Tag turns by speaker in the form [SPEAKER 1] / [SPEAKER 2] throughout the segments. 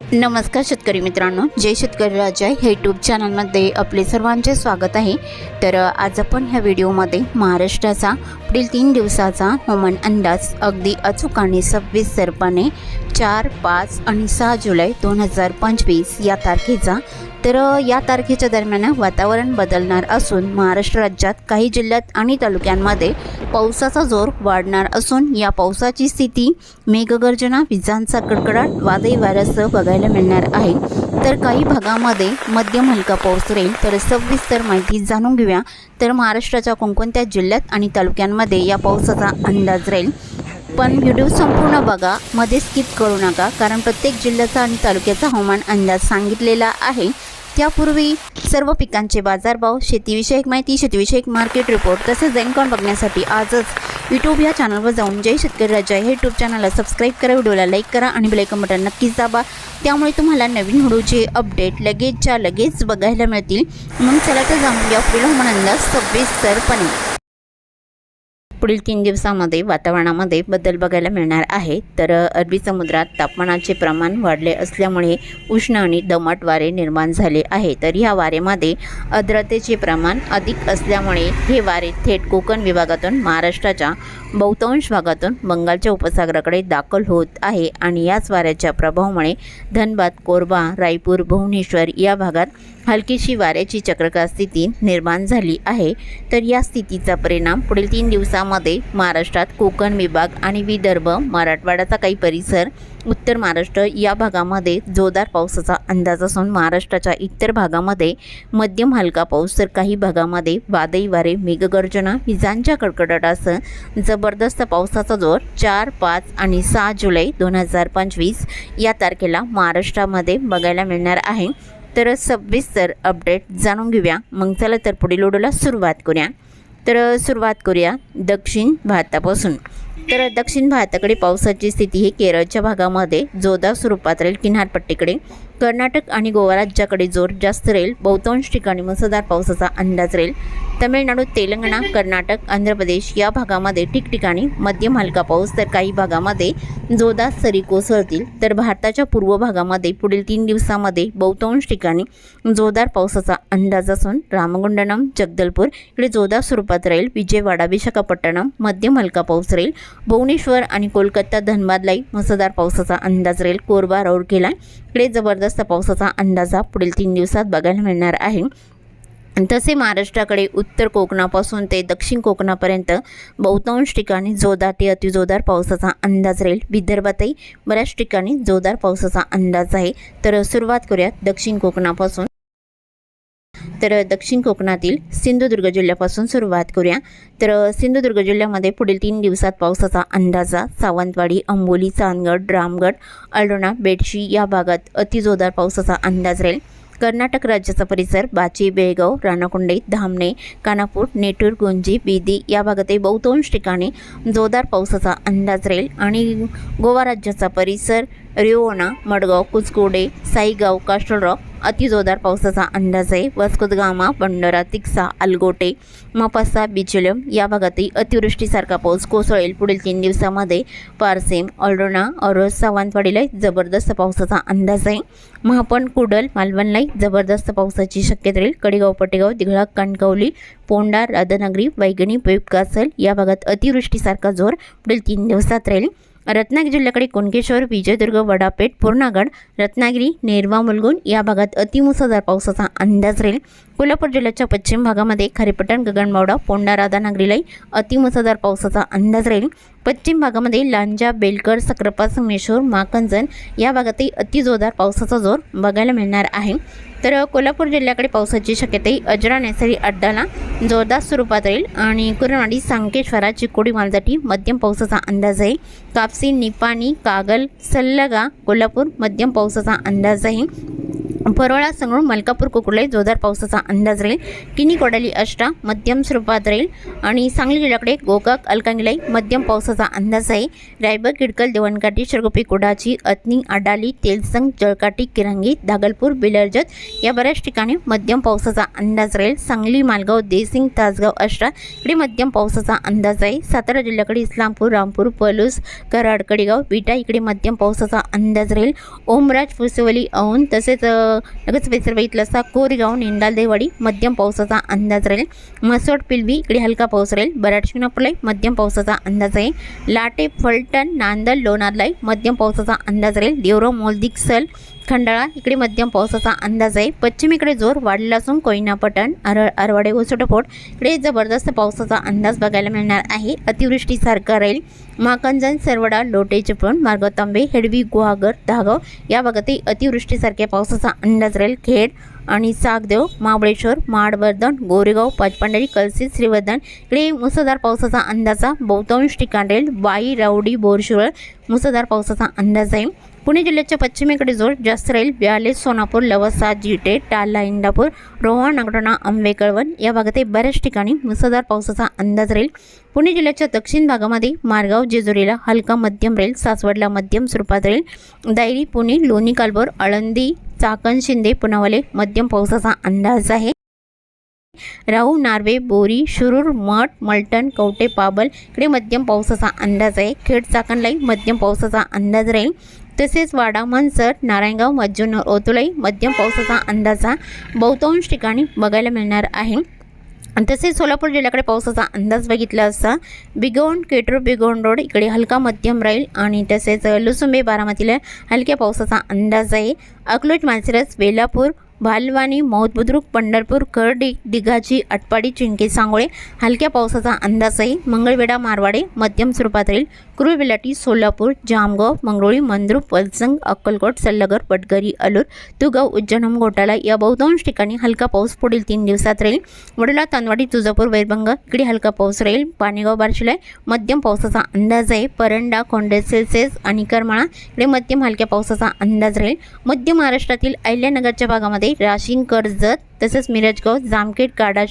[SPEAKER 1] नमस्कार शेतकरी मित्रांनो जय शेतकरी राजा हे यूट्यूब चॅनलमध्ये आपले सर्वांचे स्वागत आहे. तर आज आपण ह्या व्हिडिओमध्ये महाराष्ट्राचा पुढील तीन दिवसाचा हवामान अंदाज अगदी अचूक आणि सव्वीस सरपाने चार पाच आणि सहा जुलै दोन हजार पंचवीस या तारखेचा तर या तारखेच्या दरम्यान वातावरण बदलणार असून महाराष्ट्र राज्यात काही जिल्ह्यात आणि तालुक्यांमध्ये पावसाचा जोर वाढणार असून या पावसाची स्थिती मेघगर्जना विजांचा कडकडाट वादळी वाऱ्यासह बघायला मिळणार आहे. तर काही भागामध्ये मध्यम हलका पाऊस राहील तर सविस्तर माहिती जाणून घेऊया. तर महाराष्ट्राच्या कोणकोणत्या जिल्ह्यात आणि तालुक्यांमध्ये या पावसाचा अंदाज राहील? पण व्हिडिओ संपूर्ण बघा मध्ये स्किप करू नका कारण प्रत्येक जिल्ह्याचा आणि तालुक्याचा हवामान अंदाज सांगितलेला आहे. त्यापूर्वी सर्व पिकांचे बाजारभाव शेतीविषयक माहिती शेतीविषयक मार्केट रिपोर्ट तसेच जैनकॉन बघण्यासाठी आजच यूट्यूब या चॅनलवर जाऊन जय शेतकरी राजा हे यूट्यूब चॅनलला सबस्क्राईब करा व्हिडिओला लाईक करा आणि बेलायकन बटन नक्कीच दाबा. त्यामुळे तुम्हाला नवीन व्हिडिओचे अपडेट लगेचच्या लगेच बघायला मिळतील. म्हणून चला तर जाणून घ्या पुढील हवामान अंदाज सविस्तरपणे. पुढील तीन दिवसामध्ये वातावरणामध्ये बदल बघायला मिळणार आहे. तर अरबी समुद्रात तापमानाचे प्रमाण वाढले असल्यामुळे उष्ण आणि दमट वारे निर्माण झाले आहे. तर ह्या वारेमध्ये आर्द्रतेचे प्रमाण अधिक असल्यामुळे हे वारे थेट कोकण विभागातून महाराष्ट्राच्या बहुतांश भागातून बंगालच्या उपसागराकडे दाखल होत आहे आणि याच वाऱ्याच्या प्रभावामुळे धनबाद कोरबा रायपूर भुवनेश्वर या भागात हलकीशी वाऱ्याची चक्रकार स्थिती निर्माण झाली आहे. तर या स्थितीचा परिणाम पुढील तीन दिवसामध्ये महाराष्ट्रात कोकण विभाग आणि विदर्भ मराठवाड्याचा काही परिसर उत्तर महाराष्ट्र या भागामध्ये जोरदार पावसाचा अंदाज असून महाराष्ट्राच्या इतर भागामध्ये मध्यम हलका पाऊस तर काही भागामध्ये वादळी वारे मेघगर्जना विजांच्या कडकडाटासह जबरदस्त पावसाचा जोर चार पाच आणि सहा जुलै दोन हजार पंचवीस या तारखेला महाराष्ट्रामध्ये बघायला मिळणार आहे. तर सविस्तर अपडेट जाणून घेऊया. मग चला तर पुढील ओढूला सुरुवात करूया. तर सुरुवात करूया दक्षिण भारतापासून. तर दक्षिण भारताकडे पावसाची स्थिती ही केरळच्या भागामध्ये जोरदार स्वरूपात राहील. किनारपट्टीकडे कर्नाटक आणि गोवा राज्याकडे जोर जास्त राहील. बहुतांश ठिकाणी मुसळधार पावसाचा अंदाज राहील. तमिळनाडू तेलंगणा कर्नाटक आंध्र प्रदेश या भागामध्ये ठिकठिकाणी मध्यम हलका पाऊस तर काही भागामध्ये जोरदार सरी कोसळतील. तर भारताच्या पूर्व भागामध्ये पुढील तीन दिवसामध्ये बहुतांश ठिकाणी जोरदार पावसाचा अंदाज असून रामगुंडनम जगदलपूर इकडे जोरदार स्वरूपात राहील. विजयवाडा विशाखापट्टणम मध्यम हलका पाऊस राहील. भुवनेश्वर आणि कोलकाता धनबादलाही मुसळधार पावसाचा अंदाज राहील. कोरबा राऊरकेला इकडे जबरदस्त पावसाचा अंदाज हा पुढील तीन दिवसात बघायला मिळणार आहे. तसे महाराष्ट्राकडे उत्तर कोकणापासून ते दक्षिण कोकणापर्यंत बहुतांश ठिकाणी जोरदार ते अतिजोरदार पावसाचा अंदाज राहील. विदर्भातही बऱ्याच ठिकाणी जोरदार पावसाचा अंदाज आहे. तर सुरुवात करूयात दक्षिण कोकणापासून. तर दक्षिण कोकणातील सिंधुदुर्ग जिल्ह्यापासून सुरुवात करूया. तर सिंधुदुर्ग जिल्ह्यामध्ये पुढील तीन दिवसात पावसाचा अंदाजा सावंतवाडी अंबोली चांदगड रामगड अल्डोणा बेडशी या भागात अतिजोरदार पावसाचा अंदाज राहील. कर्नाटक राज्याचा परिसर बाची बेळगाव राणाकुंडे धामणे कानापूर नेटूर गुंजी बिदी या भागातही बहुतांश ठिकाणी जोरदार पावसाचा अंदाज राहील. आणि गोवा राज्याचा परिसर रिओना मडगाव कुचकोडे साईगाव कास्टलरॉक अतिजोरदार पावसाचा अंदाज आहे. वास्कोदगामा बंडोरा तिक्सा अलगोटे मपासा बिचलम या भागातही अतिवृष्टीसारखा पाऊस कोसळेल. पुढील तीन दिवसामध्ये पारसेम ऑल्डोना औरज सावंतवाडीला जबरदस्त पावसाचा अंदाज आहे. महापण कुडल मालवणलाई जबरदस्त पावसाची शक्यता राहील. कडेगाव पटेगाव दिघळा कणकवली पोंडा राधानगरी वैगणी पेपकासल या भागात अतिवृष्टीसारखा जोर पुढील तीन दिवसात राहील. रत्नागिरी जिल्ह्याकडे कुणकेश्वर विजयदुर्ग वडापेठ पूर्णागड रत्नागिरी नेरवा मुलगुण या भागात अतिमुसळधार पावसाचा अंदाज राहील. कोल्हापूर जिल्ह्याच्या पश्चिम भागामध्ये खारेपटण गगनबावडा पोंडा राधानगरीलाही अतिमुसळधार पावसाचा अंदाज राहील. पश्चिम भागामध्ये लांजा बेलकर सक्रपा संगमेश्वर माकंजन या भागातही अतिजोरदार पावसाचा जोर बघायला मिळणार आहे. तर कोल्हापूर जिल्ह्याकडे पावसाची शक्यताही अजरा नैसर्गिक अड्डाला जोरदार स्वरूपात राहील आणि कुरणवाडी सांकेश्वरा चिकोडी मालजाटी मध्यम पावसाचा अंदाज आहे. कापसी निपाणी कागल सल्लगा कोल्हापूर मध्यम पावसाचा अंदाज आहे. परोळा संगळूर मलकापूर कुकुर्ले जोरदार पावसाचा अंदाज राहील. किनी कोडाली अष्टा मध्यम स्वरूपात राहील. आणि सांगली जिल्ह्याकडे गोकाक अलकांगिलाई मध्यम पावसाचा अंदाज आहे. रायबग किडकल देवणकाठी शिरगोपी कुडाची अतनी अडाली तेलसंग जळकाटी किरंगी दागलपूर बिलर्जत या बऱ्याच ठिकाणी मध्यम पावसाचा अंदाज राहील. सांगली मालगाव देसिंग तासगाव अष्टा इकडे मध्यम पावसाचा अंदाज आहे. सातारा जिल्ह्याकडे इस्लामपूर रामपूर पलूस कराड कडेगाव विटा इकडे मध्यम पावसाचा अंदाज राहील. ओमराज फुसवली औन तसेच लगेच परिसर बघितलं असता कोरेगाव निंदाल देवाडी मध्यम पावसाचा अंदाज राहील. मसोड पिलवी इकडे हलका पाऊस राहील. बराड शिंगणापूरलाई मध्यम पावसाचा अंदाज आहे. लाटे फलटण नांदल लोणारलाई मध्यम पावसाचा अंदाज राहील. देवराव मोलदिक्सल खंडाळा इकडे मध्यम पावसाचा अंदाज आहे. पश्चिमेकडे जोर वाढला असून कोयना पटण आर आरवाडे इकडे जबरदस्त पावसाचा अंदाज बघायला मिळणार आहे. अतिवृष्टीसारखा राहील. माकंजन सरवडा लोटे चिपळूण मार्ग तांबे हेडवी गुहागर दहागाव या भागातही अतिवृष्टीसारख्या पावसाचा अंदाज राहील. खेड आणि सागदेव महाबळेश्वर माडवर्धन गोरेगाव पाचपांढरी कलसी श्रीवर्धन इकडे मुसळधार पावसाचा अंदाजा बहुतांश ठिकाण राहील बाई रावडी बोरशिवळ मुसळधार पावसाचा अंदाज आहे पुणे जिल्ह्याच्या पश्चिमेकडे जोर जास्त राहील ब्याले सोनापूर लवसा जिटे टाला इंदापूर रोहा नागडोणा आंबे कळवण या भागातही बऱ्याच ठिकाणी मुसळधार पावसाचा अंदाज राहील. पुणे जिल्ह्याच्या दक्षिण भागामध्ये मारगाव जेजुरीला हलका मध्यम राहील सासवडला मध्यम स्वरूपात राहील. दायरी पुणे लोणी कालभोर आळंदी चाकण शिंदे पुनावाले मध्यम पावसाचा अंदाज आहे. राहू नार्वे बोरी शुरूर मठ मलटण कवटे पाबल इकडे मध्यम पावसाचा अंदाज आहे. खेड चाकणलाई मध्यम पावसाचा अंदाज राहील. तसेच वाडा मनसर नारायणगाव मज्जूनर ओतुलाई मध्यम पावसाचा अंदाजा बहुतांश ठिकाणी बघायला मिळणार आहे. तसेच सोलापूर जिल्ह्याकडे पावसाचा अंदाज बघितला असता बिगोन केटर बिगोन रोड इकडे हलका मध्यम राहील आणि तसेच लुसुंबे बारामतीला हलक्या पावसाचा अंदाज आहे. अकलूज मालसिरस वेलापूर भालवानी मौत बुद्रुक पंढरपूर करडी दिघाची अटपाडी चिंके सांगोळे हलक्या पावसाचा अंदाज आहे मंगळवेढा मारवाडे मध्यम स्वरूपात राहील कुरुबिलाटी सोलापूर जामगाव मंगरोळी मंद्रुप वलसंग अक्कलकोट सल्लगर पटगरी अलूर तुगाव उज्जैनम घोटाला या बहुतांश ठिकाणी हलका पाऊस पुढील तीन दिवसात राहील. वडोला तानवाडी तुळजापूर वैरभंग इकडे हलका पाऊस राहील. पाणीगाव बारशिलाई मध्यम पावसाचा अंदाज आहे परंडा कोंडे आणि करमाळा इकडे मध्यम हलक्या पावसाचा अंदाज राहील. मध्य महाराष्ट्रातील अहिल्यानगरच्या भागामध्ये राशीन कर्जत तसेच मिरजगाव जामखेड काडा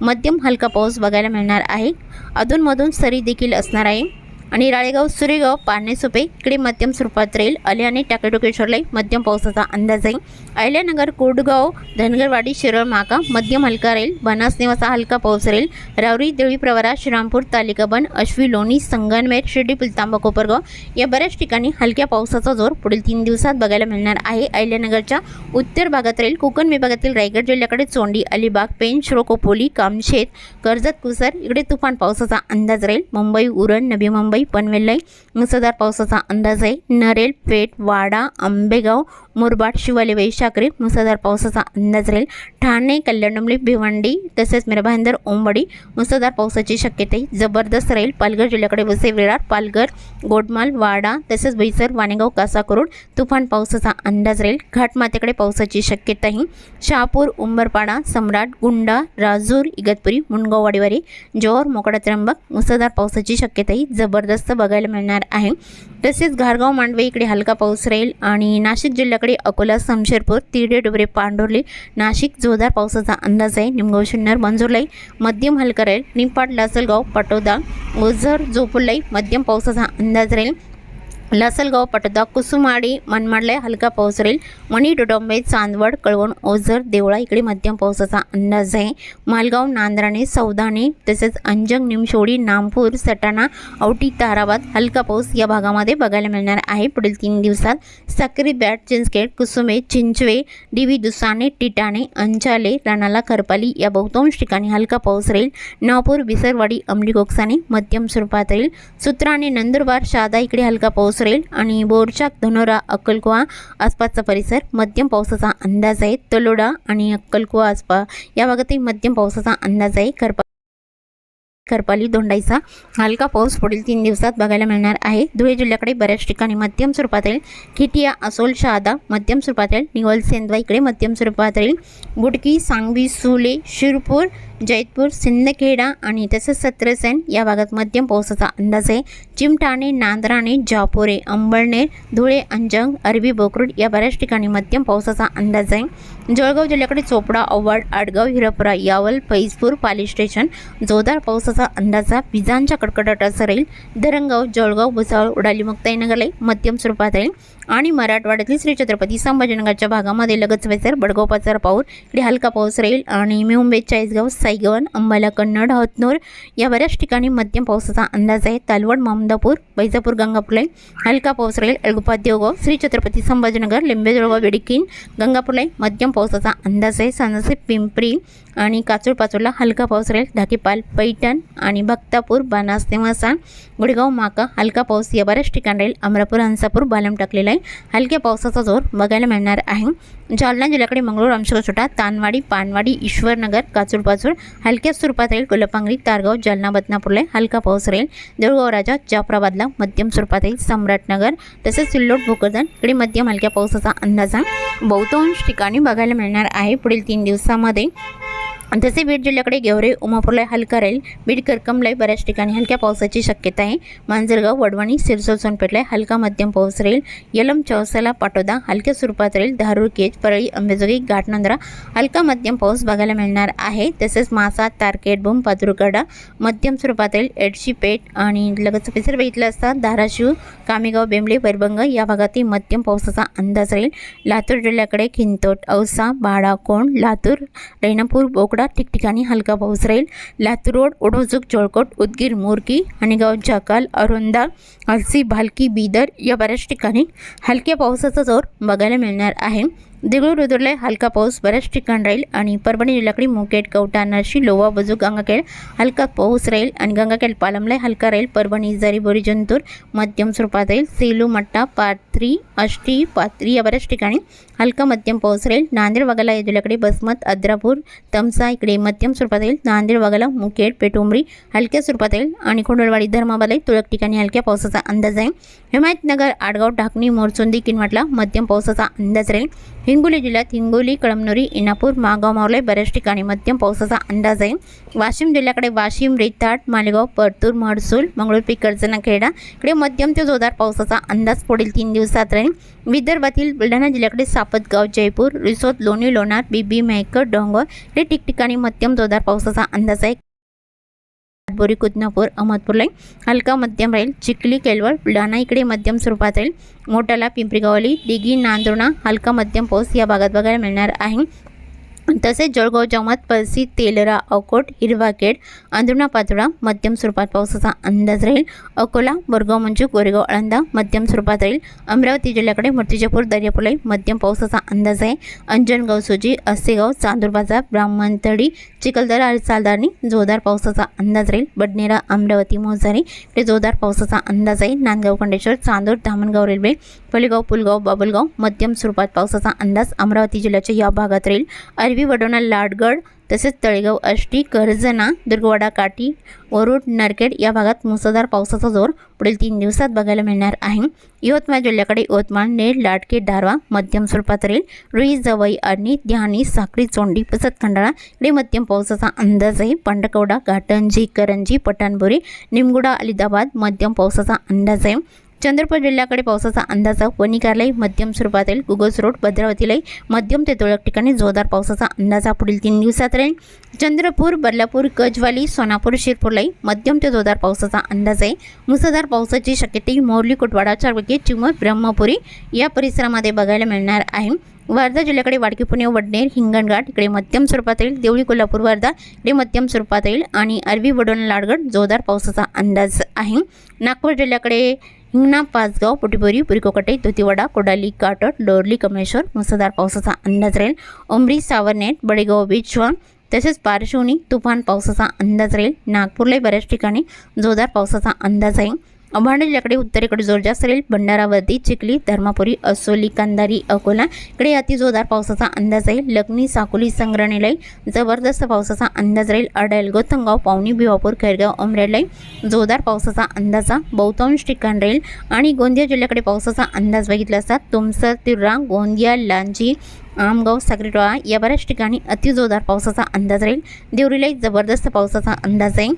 [SPEAKER 1] मध्यम हलका पाऊस बघायला मिळणार आहे. अधूनमधून सरी देखील असणार आहे. आणि राळेगाव सुरेगाव पारनेसोपे इकडे मध्यम स्वरूपात राहील. अले आणि टाकेटोकेश्वरलाई मध्यम पावसाचा अंदाज आहे. अहिल्यानगर कोडगाव धनगरवाडी शिरळ माका मध्यम हलका राहील. बनास निवासा हलका पाऊस राहील. रावरी देवळी प्रवरा श्रीरामपूर तालिकाबन अश्वी लोणी संगनमेर शिर्डी पुलतांबा कोपरगाव या बऱ्याच ठिकाणी हलक्या पावसाचा जोर पुढील तीन दिवसात बघायला मिळणार आहे. अहिल्यानगरच्या उत्तर भागात राहील. कोकण विभागातील रायगड जिल्ह्याकडे चोंडी अलिबाग पेन श्रोकोपोली कामशेत कर्जत कुसर इकडे तुफान पावसाचा अंदाज राहील. मुंबई उरण नवी मुंबई पनवेललाई मुसळधार पावसाचा अंदाज आहे. नरेल पेठ वाडा आंबेगाव मुरबाड शिवाले वैशाकरी मुसळधार पावसाचा अंदाज राहील. ठाणे कल्याणडोंबली भिवंडी तसेच मिरभाईंदर ओंबडी मुसळधार पावसाची शक्यताही जबरदस्त राहील. पालघर जिल्ह्याकडे वसे विरार पालघर गोडमाल वाडा तसेच बैसर वाणेगाव कासाकरोड तुफान पावसाचा अंदाज राहील. घाटमातेकडे पावसाची शक्यता शहापूर उंबरपाडा सम्राट गुंडा राजूर इगतपुरी मुंडगाव वाडीवारी जोर मोकडा त्र्यंबक मुसळधार पावसाची शक्यताही जबरदस्त बघायला मिळणार आहे. तसेच घारगाव मांडवे इकडे हलका पाऊस राहील आणि नाशिक जिल्ह्याकडे अकोला समशेरपूर तिरडे डुबरे पांडुर्ली नाशिक जोरदार पावसाचा अंदाज आहे. निमगाव शिन्नर मंजूरलाई मध्यम हलका राहील. निपाट लासलगाव पटोदा ओझर जोपुलाई मध्यम पावसाचा अंदाज राहील. लासलगाव पटोदा कुसुमाडी मनमाडला हलका पाऊस राहील मणी डोडोंबे चांदवड कळवण ओझर देवळा इकडे मध्यम पावसाचा अंदाज आहे मालगाव नांद्राणे सौदाणे तसेच अंजंग निमशोडी नामपूर सटाणा औटी ताराबाद हलका पाऊस या भागामध्ये बघायला मिळणार आहे पुढील तीन दिवसात साक्री बॅट चिंचखेड कुसुमे चिंचवे डिवी दुसाणे टिटाणे अंचाले राणाला करपाली या बहुतांश ठिकाणी हलका पाऊस राहील नागपूर विसरवाडी अमली कोकसाने मध्यम स्वरूपात राहील सुत्राणे नंदुरबार शादा इकडे हलका पाऊस राहील आणि बोरचाक धनोरा अक्कलकुवा आसपासचा परिसर मध्यम पावसाचा अंदाज आहे. तलोडा आणि अक्कलकुवा आसपास या भागातही मध्यम पावसाचा अंदाज आहे. करपा करपाली दोंडाईचा हलका पाऊस पुढील तीन दिवसात बघायला मिळणार आहे. धुळे जिल्ह्याकडे बऱ्याच ठिकाणी मध्यम स्वरूपात येईल. खिटिया असोल शहादा मध्यम स्वरूपात येईल. निवल सेंदवा इकडे मध्यम स्वरूपात येईल. बुडकी सांगवी सुले शिरपूर जैतपूर सिंदखेडा आणि तसंच सत्रसेन या भागात मध्यम पावसाचा अंदाज आहे. चिमटाणे नांदराणे जापोरे अंबळनेर धुळे अंजंग अरबी बोकरूड या बऱ्याच ठिकाणी मध्यम पावसाचा अंदाज आहे. जळगाव जिल्ह्याकडे चोपडा अव्वाड आडगाव हिरपुरा यावल फैजपूर पाली स्टेशन जोरदार पावसाचा अंदाजा विजांच्या कडकडाटासह राहील धरणगाव जळगाव भुसावळ उडाली मुक्ताईनगरला मध्यम स्वरूपात राहील. आणि मराठवाड्यातील श्री छत्रपती संभाजीनगरच्या भागामध्ये लगत वेसर बडगाव पाचार पाऊर इकडे हलका पाऊस राहील आणि मुंबई चाळीसगाव साईगवन अंबाला कन्नड हतनूर या बऱ्याच ठिकाणी मध्यम पावसाचा अंदाज आहे. तालवड मामदापूर बैजापूर गंगापूरला हलका पाऊस राहील. अळगोपा देवगाव श्री छत्रपती संभाजीनगर लिंबे जळगाव बेडकीन मध्यम पावसाचा अंदाज आहे. सानसे पिंपरी आणि काचूळ पाचोडला हलका पाऊस राहील. ढाकेपाल पैठण आणि भक्तापूर बानास नेवासा गुडगाव माका हलका पाऊस या बऱ्याच ठिकाणी राहील. अमरापूर हंसापूर बालम टाकलेला आहे हलक्या पावसाचा जोर बघायला मिळणार आहे. जालना जिल्ह्याकडे मंगळूर अंशकोछोटा तानवाडी पानवाडी ईश्वरनगर काचूरपाचूर हलक्या स्वरूपात राहील कोलपांगरी तारगाव जालना बदनापूरला हलका पाऊस राहील देऊळगाव राजा जाफराबादला मध्यम स्वरूपात राहील सम्राटनगर तसेच सिल्लोड भोकरदन इकडे मध्यम हलक्या पावसाचा अंदाज बहुतांश ठिकाणी बघायला मिळणार आहे. पुढील तीन दिवसामध्ये तसे बीड जिल्ह्याकडे गेवरे उमापूरला हलका राहील बीड करकमलाही बऱ्याच ठिकाणी हलक्या पावसाची शक्यता आहे. मांजरगाव वडवणी सिरसोल सोनपेठला हलका मध्यम पाऊस राहील. यलम चौसाला पाटोदा हलक्या स्वरूपात राहील. धारूर केज परळी अंबेजोगी घाटनंद्रा हलका मध्यम पाऊस बघायला मिळणार आहे. तसेच मासा तारकेट बुम पादुरगडा मध्यम स्वरूपात राहील. एडशी पेठ आणि लगत पिसर बघितलं असता धाराशिव कामेगाव बेंबळे बैरबंग या भागातील मध्यम पावसाचा अंदाज राहील. लातूर जिल्ह्याकडे खिंतोट औसा बाळाकोंड लातूर रेणापूर बोकडा ठिकठिकाणी हलका पाऊस राहील. लातूर रोड ओढोजूक जळकोट उदगीर मोरकी हणेगाव जाकाल अरोंदा हलसी भालकी बीदर या बऱ्याच ठिकाणी हलक्या पावसाचा जोर बघायला मिळणार आहे. देगलूर रुद्रला हलका पाऊस बऱ्याच ठिकाणी राहील आणि परभणी जिल्ह्याकडे मुकेट कवटा नरशी लोवा बजू गंगाखेड हलका पाऊस राहील आणि गंगाखेड पालमला हलका राहील. परभणी जरीबोरी जंतूर मध्यम स्वरूपात राहील. सेलू मट्टा पाथरी आष्टी पाथरी या बऱ्याच ठिकाणी हलका मध्यम पाऊस राहील. नांदेड वाघाला या जिल्ह्याकडे बसमत अद्रापूर तमसा इकडे मध्यम स्वरूपात राहील. नांदेड वाघाला मुकेट पेटुंबरी हलक्या स्वरूपात राहील आणि कोंडलवाडी धर्माबालाई तुळक ठिकाणी हलक्या पावसाचा अंदाज आहे. हिमायतनगर आडगाव ढाकणी मोरचुंदी किनवाटला मध्यम पावसाचा अंदाज राहील. हिंगोली जिल्ह्यात हिंगोली कळमनुरी इनापूर मागाव मावले बऱ्याच ठिकाणी मध्यम पावसाचा अंदाज आहे. वाशिम जिल्ह्याकडे वाशिम रेताट मालेगाव परतूर महसूल मंगळूर कर्जना खेडा इकडे मध्यम ते जोरदार पावसाचा अंदाज पुढील तीन दिवसात राहील. विदर्भातील बुलढाणा जिल्ह्याकडे सापतगाव जयपूर रिसोद लोणी लोणार बिबी मेहकर डोंगर हे ठिकठिकाणी मध्यम जोरदार पावसाचा अंदाज आहे. बोरी कुदनापूर अहमदपूरला हलका मध्यम राहील चिखली केलवळ बुलढाणा इकडे मध्यम स्वरूपात राहील मोठाला पिंपरीगावली दिघी नांदुर्णा हलका मध्यम पाऊस या भागात बघायला मिळणार आहे. तसेच जळगाव जमात पळसी तेलरा अकोट हिरवाखेड अंधुणा पातोडा मध्यम स्वरूपात पावसाचा अंदाज राहील. अकोला बोरगाव मंजू गोरेगाव आळंदा मध्यम स्वरूपात राहील. अमरावती जिल्ह्याकडे मूर्तिजापूर दर्यापूरलाही मध्यम पावसाचा अंदाज आहे. अंजनगाव सुजी असेगाव चांदूर बाजार ब्राह्मणतळी चिखलदरा आणि सालदारनी जोरदार पावसाचा अंदाज राहील. बडनेरा अमरावती मोजारी इकडे जोरदार पावसाचा अंदाज आहे. नांदगाव खंडेश्वर चांदूर धामणगाव रेल्वे पलेगाव पुलगाव बाबुलगाव मध्यम स्वरूपात पावसाचा अंदाज अमरावती जिल्ह्याच्या या भागात राहील. देवी वडोणा लाडगड तसेच तळेगाव आष्टी कर्जना दुर्गवाडा काठी वरुड नरखेड या भागात मुसळधार पावसाचा जोर पुढील तीन दिवसात बघायला मिळणार आहे. यवतमाळ जिल्ह्याकडे यवतमाळ नेर लाडके दारवा मध्यम स्वरूपात राहील रुई जवई आणि ध्यानी साखरी चोंडी पसत खंडाळा इकडे मध्यम पावसाचा अंदाज आहे. पंडकवडा घाटंजी करंजी पठाणबोरी निमगुडा अलिदाबाद मध्यम पावसाचा अंदाज आहे. चंद्रपूर जिल्ह्याकडे पावसाचा अंदाज वनिकारलाही मध्यम स्वरूपात येईल गुगल्स रोड भद्रावतीलाही मध्यम ते तुळक ठिकाणी जोरदार पावसाचा अंदाज पुढील तीन दिवसात राहील. चंद्रपूर बदलापूर गजवाली सोनापूर शिरपूरलाही मध्यम ते जोरदार पावसाचा अंदाज आहे. मुसळधार पावसाची शक्यता मोरली कुटवाडा चारवकी चिमूर ब्रह्मपुरी या परिसरामध्ये बघायला मिळणार आहे. वर्धा जिल्ह्याकडे वाडकी पुणे वडनेर हिंगणघाट इकडे मध्यम स्वरूपात येईल देवळी कोल्हापूर वर्धा इकडे मध्यम स्वरूपात येईल आणि अरबी वडोण लाडगड जोरदार पावसाचा अंदाज आहे. नागपूर जिल्ह्याकडे हिंगणा पाचगाव पोटीपोरी पुरीकोकटे धुतीवाडा कोडाली काटट डोरली कमलेश्वर मुसळधार पावसाचा अंदाज राहील. उमरी सावरनेट बडेगाव बीचवन तसेच पार्श्वनी तुफान पावसाचा अंदाज राहील. नागपूरलाही बऱ्याच ठिकाणी जोरदार पावसाचा अंदाज आहे. अंबाडे जिल्ह्याकडे उत्तरेकडे जोर जास्त राहील. भंडारावरती चिखली धर्मापुरी असोली कंधारी अकोला. इकडे अतिजोरदार पावसाचा अंदाज आहे लग्नी साकोली संग्रहालय जबरदस्त पावसाचा अंदाज राहील. अडल गोतंगाव पावणी भिवापूर खैरगाव अमरेलाई जोरदार पावसाचा अंदाजा बहुतांश ठिकाण राहील. आणि गोंदिया जिल्ह्याकडे पावसाचा अंदाज बघितला असता तुमसर तिर्रा गोंदिया लांजी आमगाव सागरीटोळा या बऱ्याच ठिकाणी अतिजोरदार पावसाचा अंदाज राहील. देवरीलाही जबरदस्त पावसाचा अंदाज आहे.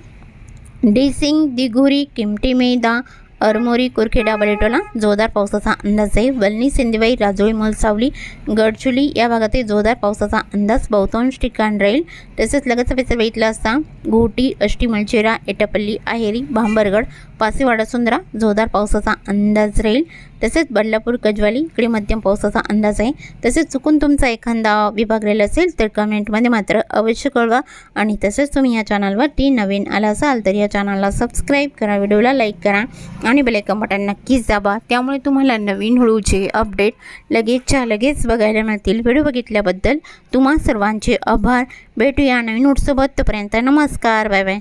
[SPEAKER 1] डिसिंग दिघुरी किमटी मेदा अरमोरी कुरखेडा बलेटोला जोरदार पावसाचा अंदाज आहे. वल्ली सिंधीबाई राजोळी मलसावली गडचुली या भागातील जोरदार पावसाचा अंदाज बहुतांश ठिकाण राहील. तसेच लगेच परिसर बघितला असता घोटी अष्टी मलचेरा एटापल्ली आहेरी भांबरगड पासेवाडा सुंदरा जोरदार पावसाचा अंदाज राहील. तसेच बदलापूर गजवाली इकडे मध्यम पावसाचा अंदाज आहे. तसेच चुकून तुमचा एखादा विभाग राहिला असेल तर कमेंटमध्ये मात्र अवश्य कळवा. आणि तसेच तुम्ही या चॅनलवरती नवीन आला असाल तर या चॅनलला सबस्क्राईब करा व्हिडिओला लाईक करा. आणि बेलायकन बटन नक्कीच दाबा. त्यामुळे तुम्हाला नवीन हळूचे अपडेट लगेचच्या लगेच बघायला मिळतील. व्हिडिओ बघितल्याबद्दल तुम्हा सर्वांचे आभार. भेटूया नवीन उत्सोबत तोपर्यंत नमस्कार. Bye bye